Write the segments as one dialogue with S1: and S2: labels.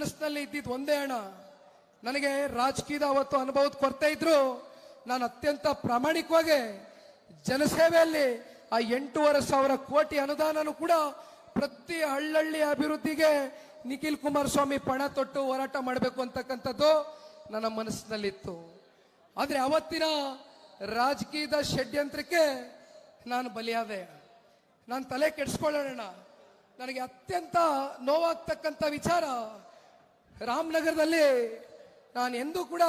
S1: ಮನಸ್ಸಿನಲ್ಲಿ ಇದ್ದಿದ್ದು ಒಂದೇ ಅಣ್ಣ. ನನಗೆ ರಾಜಕೀಯದ ಅವತ್ತು ಅನುಭವದ ಕೊರತೆ ಇದ್ರು. ನಾನು ಅತ್ಯಂತ ಪ್ರಾಮಾಣಿಕವಾಗಿ ಜನಸೇವೆಯಲ್ಲಿ ಆ ಎಂಟೂವರೆ ಸಾವಿರ ಕೋಟಿ ಅನುದಾನನೂ ಕೂಡ ಪ್ರತಿ ಹಳ್ಳಳ್ಳಿ ಅಭಿವೃದ್ಧಿಗೆ ನಿಖಿಲ್ ಕುಮಾರಸ್ವಾಮಿ ಪಣ ತೊಟ್ಟು ಹೋರಾಟ ಮಾಡಬೇಕು ಅಂತಕ್ಕಂಥದ್ದು ನನ್ನ ಮನಸ್ಸಿನಲ್ಲಿತ್ತು. ಆದರೆ ಅವತ್ತಿನ ರಾಜಕೀಯದ ಷಡ್ಯಂತ್ರಕ್ಕೆ ನಾನು ಬಲಿಯಾದೆ. ನಾನು ತಲೆ ಕೆಡಿಸ್ಕೊಳ್ಳೋಣ ನನಗೆ ಅತ್ಯಂತ ನೋವಾಗ್ತಕ್ಕಂಥ ವಿಚಾರ ರಾಮನಗರದಲ್ಲಿ ನಾನು ಎಂದೂ ಕೂಡ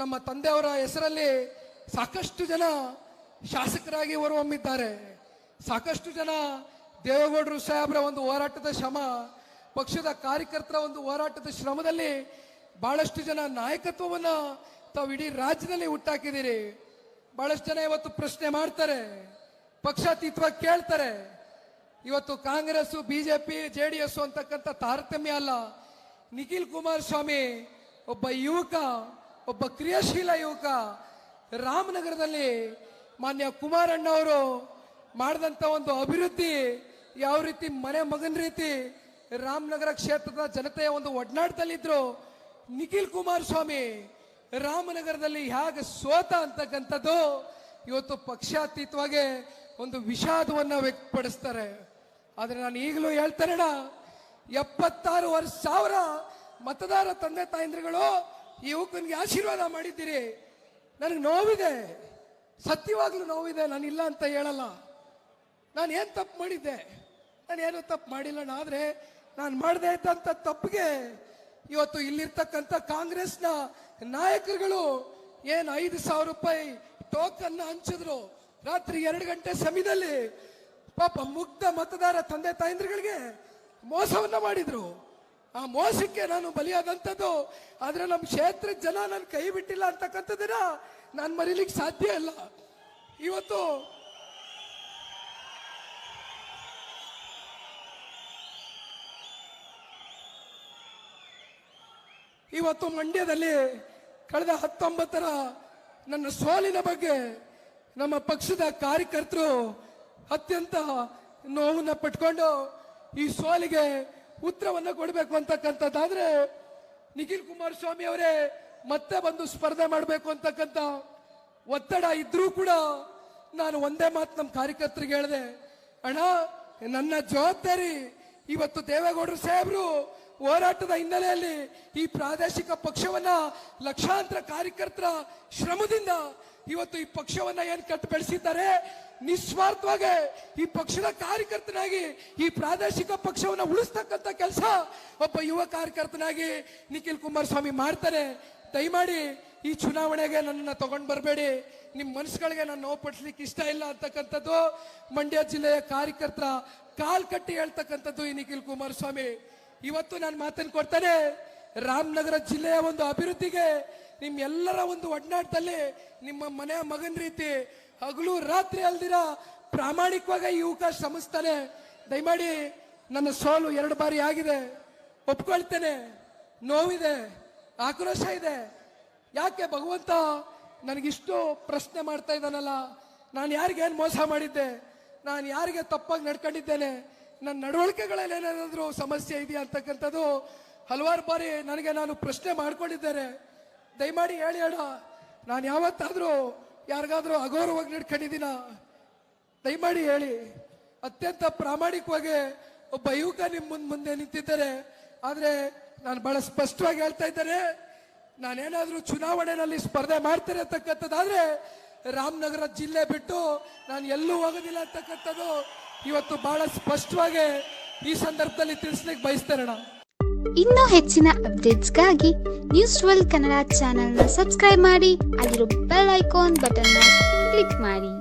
S1: ನಮ್ಮ ತಂದೆಯವರ ಹೆಸರಲ್ಲಿ ಸಾಕಷ್ಟು ಜನ ಶಾಸಕರಾಗಿ ಹೊರಹೊಮ್ಮಿದ್ದಾರೆ. ಸಾಕಷ್ಟು ಜನ ದೇವೇಗೌಡರು ಸಾಹೇಬ್ರ ಒಂದು ಹೋರಾಟದ ಶ್ರಮ, ಪಕ್ಷದ ಕಾರ್ಯಕರ್ತರ ಒಂದು ಹೋರಾಟದ ಶ್ರಮದಲ್ಲಿ ಬಹಳಷ್ಟು ಜನ ನಾಯಕತ್ವವನ್ನ ತಾವು ಇಡೀ ರಾಜ್ಯದಲ್ಲಿ ಹುಟ್ಟಾಕಿದ್ದೀರಿ. ಬಹಳಷ್ಟು ಜನ ಇವತ್ತು ಪ್ರಶ್ನೆ ಮಾಡ್ತಾರೆ, ಪಕ್ಷಾತೀತವಾಗಿ ಕೇಳ್ತಾರೆ. ಇವತ್ತು Congress BJP, J D S ಅಂತಕ್ಕಂಥ ತಾರತಮ್ಯ ಅಲ್ಲ. ನಿಖಿಲ್ ಕುಮಾರಸ್ವಾಮಿ ಒಬ್ಬ ಯುವಕ, ಒಬ್ಬ ಕ್ರಿಯಾಶೀಲ ಯುವಕ, ರಾಮನಗರದಲ್ಲಿ ಮಾನ್ಯ ಕುಮಾರಣ್ಣ ಅವರು ಮಾಡಿದಂಥ ಒಂದು ಅಭಿವೃದ್ಧಿ, ಯಾವ ರೀತಿ ಮನೆ ಮಗನ ರೀತಿ ರಾಮನಗರ ಕ್ಷೇತ್ರದ ಜನತೆಯ ಒಂದು ಒಡನಾಟದಲ್ಲಿದ್ರು. ನಿಖಿಲ್ ಕುಮಾರಸ್ವಾಮಿ ರಾಮನಗರದಲ್ಲಿ ಹೇಗೆ ಸೋತ ಅಂತಕ್ಕಂಥದ್ದು ಇವತ್ತು ಪಕ್ಷಾತೀತವಾಗಿ ಒಂದು ವಿಷಾದವನ್ನು ವ್ಯಕ್ತಪಡಿಸ್ತಾರೆ. ಆದರೆ ನಾನು ಈಗಲೂ ಹೇಳ್ತಾರಣ ಎಪ್ಪತ್ತಾರು ವರ್ಷ ಸಾವಿರ ಮತದಾರ ತಂದೆ ತಾಯಂದ್ರಿಗಳು ಈ ಯುವಕನಿಗೆ ಆಶೀರ್ವಾದ ಮಾಡಿದ್ದೀರಿ. ನನಗೆ ನೋವಿದೆ. ಸತ್ಯವಾಗ್ಲೂ ನೋವಿದೆ. ನಾನು ಇಲ್ಲ ಅಂತ ಹೇಳಲ್ಲ. ನಾನು ಏನು ತಪ್ಪು ಮಾಡಿದ್ದೆ? ನಾನು ಏನು ತಪ್ಪು ಮಾಡಿಲ್ಲ. ಆದರೆ ನಾನು ಮಾಡದೇ ಇದ್ದಂಥ ತಪ್ಪಿಗೆ ಇವತ್ತು ಇಲ್ಲಿರ್ತಕ್ಕಂಥ ಕಾಂಗ್ರೆಸ್ನ ನಾಯಕರುಗಳು ಏನು ಐದು ಸಾವಿರ ರೂಪಾಯಿ ಟೋಕನ್ನ ಹಂಚಿದ್ರು. ರಾತ್ರಿ ಎರಡು ಗಂಟೆ ಸಮಯದಲ್ಲಿ ಪಾಪ ಮುಗ್ಧ ಮತದಾರ ತಂದೆ ತಾಯಂದ್ರುಗಳಿಗೆ ಮೋಸವನ್ನ ಮಾಡಿದ್ರು. ಆ ಮೋಸಕ್ಕೆ ನಾನು ಬಲಿಯಾದಂಥದ್ದು, ಆದರೆ ನಮ್ಮ ಕ್ಷೇತ್ರದ ಜನ ನನ್ನ ಕೈ ಬಿಟ್ಟಿಲ್ಲ ಅಂತಕ್ಕಂಥದ್ದನ್ನ ನಾನು ಮರೀಲಿಕ್ಕೆ ಸಾಧ್ಯ ಇಲ್ಲ. ಇವತ್ತು ಇವತ್ತು ಮಂಡ್ಯದಲ್ಲಿ ಕಳೆದ ಹತ್ತೊಂಬತ್ತರ ನನ್ನ ಸೋಲಿನ ಬಗ್ಗೆ ನಮ್ಮ ಪಕ್ಷದ ಕಾರ್ಯಕರ್ತರು ಅತ್ಯಂತ ನೋವನ್ನ ಪಟ್ಕೊಂಡು ಈ ಸೋಲಿಗೆ ಉತ್ತರವನ್ನ ಕೊಡಬೇಕು ಅಂತಕ್ಕಂಥದ್ದಾದ್ರೆ ನಿಖಿಲ್ ಕುಮಾರಸ್ವಾಮಿ ಅವರೇ ಮತ್ತೆ ಬಂದು ಸ್ಪರ್ಧೆ ಮಾಡಬೇಕು ಅಂತಕ್ಕಂಥ ಒತ್ತಡ ಇದ್ರೂ ಕೂಡ ನಾನು ಒಂದೇ ಮಾತು ನಮ್ಮ ಕಾರ್ಯಕರ್ತರಿಗೆ ಹೇಳಿದೆ. ಅಣ್ಣ, ನನ್ನ ಜವಾಬ್ದಾರಿ ಇವತ್ತು ದೇವೇಗೌಡರು ಸಾಹೇಬರು ಹೋರಾಟದ ಹಿನ್ನೆಲೆಯಲ್ಲಿ ಈ ಪ್ರಾದೇಶಿಕ ಪಕ್ಷವನ್ನ ಲಕ್ಷಾಂತರ ಕಾರ್ಯಕರ್ತರ ಶ್ರಮದಿಂದ ಇವತ್ತು ಈ ಪಕ್ಷವನ್ನ ಏನ್ ಕಟ್ಟು ಬೆಳೆಸಿದ್ದಾರೆ? ನಿಸ್ವಾರ್ಥವಾಗಿ ಈ ಪಕ್ಷದ ಕಾರ್ಯಕರ್ತನಾಗಿ, ಈ ಪ್ರಾದೇಶಿಕ ಪಕ್ಷವನ್ನ ಉಳಿಸ್ತಕ್ಕಂಥ ಕೆಲಸ ಒಬ್ಬ ಯುವ ಕಾರ್ಯಕರ್ತನಾಗಿ ನಿಖಿಲ್ ಕುಮಾರಸ್ವಾಮಿ ಮಾಡ್ತಾರೆ. ದಯಮಾಡಿ ಈ ಚುನಾವಣೆಗೆ ನನ್ನನ್ನು ತಗೊಂಡ್ ಬರಬೇಡಿ. ನಿಮ್ಮ ಮನಸ್ಸುಗಳಿಗೆ ನಾನು ನೋವು ಪಡಿಸ್ಲಿಕ್ಕೆ ಇಷ್ಟ ಇಲ್ಲ ಅಂತಕ್ಕಂಥದ್ದು ಮಂಡ್ಯ ಜಿಲ್ಲೆಯ ಕಾರ್ಯಕರ್ತರ ಕಾಲ್ ಕಟ್ಟಿ ಹೇಳ್ತಕ್ಕಂಥದ್ದು ಈ ನಿಖಿಲ್ ಕುಮಾರಸ್ವಾಮಿ. ಇವತ್ತು ನಾನು ಮಾತನ್ನು ಕೊಡ್ತಾನೆ, ರಾಮನಗರ ಜಿಲ್ಲೆಯ ಒಂದು ಅಭಿವೃದ್ಧಿಗೆ ನಿಮ್ಮೆಲ್ಲರ ಒಂದು ಒಡನಾಟದಲ್ಲಿ ನಿಮ್ಮ ಮನೆಯ ಮಗನ ರೀತಿ ಹಗಲು ರಾತ್ರಿ ಅಲ್ದಿರ ಪ್ರಾಮಾಣಿಕವಾಗಿ ಯುವಕ ಶ್ರಮಿಸ್ತಾನೆ. ದಯಮಾಡಿ ನನ್ನ ಸೋಲು ಎರಡು ಬಾರಿ ಆಗಿದೆ. ಒಪ್ಕೊಳ್ತೇನೆ. ನೋವಿದೆ. ಆಕ್ರೋಶ ಇದೆ. ಯಾಕೆ ಭಗವಂತ ನನಗಿಷ್ಟು ಪ್ರಶ್ನೆ ಮಾಡ್ತಾ ಇದ್ದಾನಲ್ಲ. ನಾನು ಯಾರಿಗೇನು ಮೋಸ ಮಾಡಿದ್ದೆ? ನಾನು ಯಾರಿಗೆ ತಪ್ಪಾಗಿ ನಡ್ಕೊಂಡಿದ್ದೇನೆ? ನನ್ನ ನಡವಳಿಕೆಗಳಲ್ಲಿ ಏನೇನಾದರೂ ಸಮಸ್ಯೆ ಇದೆಯಾ ಅಂತಕ್ಕಂಥದ್ದು ಹಲವಾರು ಬಾರಿ ನನಗೆ ನಾನು ಪ್ರಶ್ನೆ ಮಾಡ್ಕೊಂಡಿದ್ದೇನೆ ದಯಮಾಡಿ ಹೇಳಿ ಅಣ್ಣ, ನಾನು ಯಾವತ್ತಾದರೂ ಯಾರಿಗಾದ್ರೂ ಅಗೌರವಾಗಿ ನಡ್ಕೊಂಡಿದ್ದೀನ? ದಯಮಾಡಿ ಹೇಳಿ. ಅತ್ಯಂತ ಪ್ರಾಮಾಣಿಕವಾಗಿ ಒಬ್ಬ ಯುವಕ ನಿಮ್ಮ ಮುಂದೆ ಮುಂದೆ ನಿಂತಿದ್ದಾರೆ. ಆದರೆ ನಾನು ಬಹಳ ಸ್ಪಷ್ಟವಾಗಿ ಹೇಳ್ತಾ ಇದ್ದಾರೆ ನಾನೇನಾದರೂ ಚುನಾವಣೆಯಲ್ಲಿ ಸ್ಪರ್ಧೆ ಮಾಡ್ತಾರೆ ಅಂತಕ್ಕಂಥದ್ದಾದ್ರೆ ರಾಮನಗರ ಜಿಲ್ಲೆ ಬಿಟ್ಟು ನಾನು ಎಲ್ಲೂ ಹೋಗೋದಿಲ್ಲ ಅಂತಕ್ಕಂಥದ್ದು ಇವತ್ತು ಬಹಳ ಸ್ಪಷ್ಟವಾಗಿ ಈ ಸಂದರ್ಭದಲ್ಲಿ ತಿಳಿಸ್ಲಿಕ್ಕೆ ಬಯಸ್ತೇನೆ
S2: ಇನ್ನೂ ಹೆಚ್ಚಿನ ಅಪ್ಡೇಟ್ಸ್ಗಾಗಿ ನ್ಯೂಸ್ ಟ್ವೆಲ್ ಕನ್ನಡ ಚಾನೆಲ್ನ ಸಬ್ಸ್ಕ್ರೈಬ್ ಮಾಡಿ, ಅಲ್ಲಿರೋ ಬೆಲ್ ಐಕಾನ್ ಬಟನ್ನ ಕ್ಲಿಕ್ ಮಾಡಿ.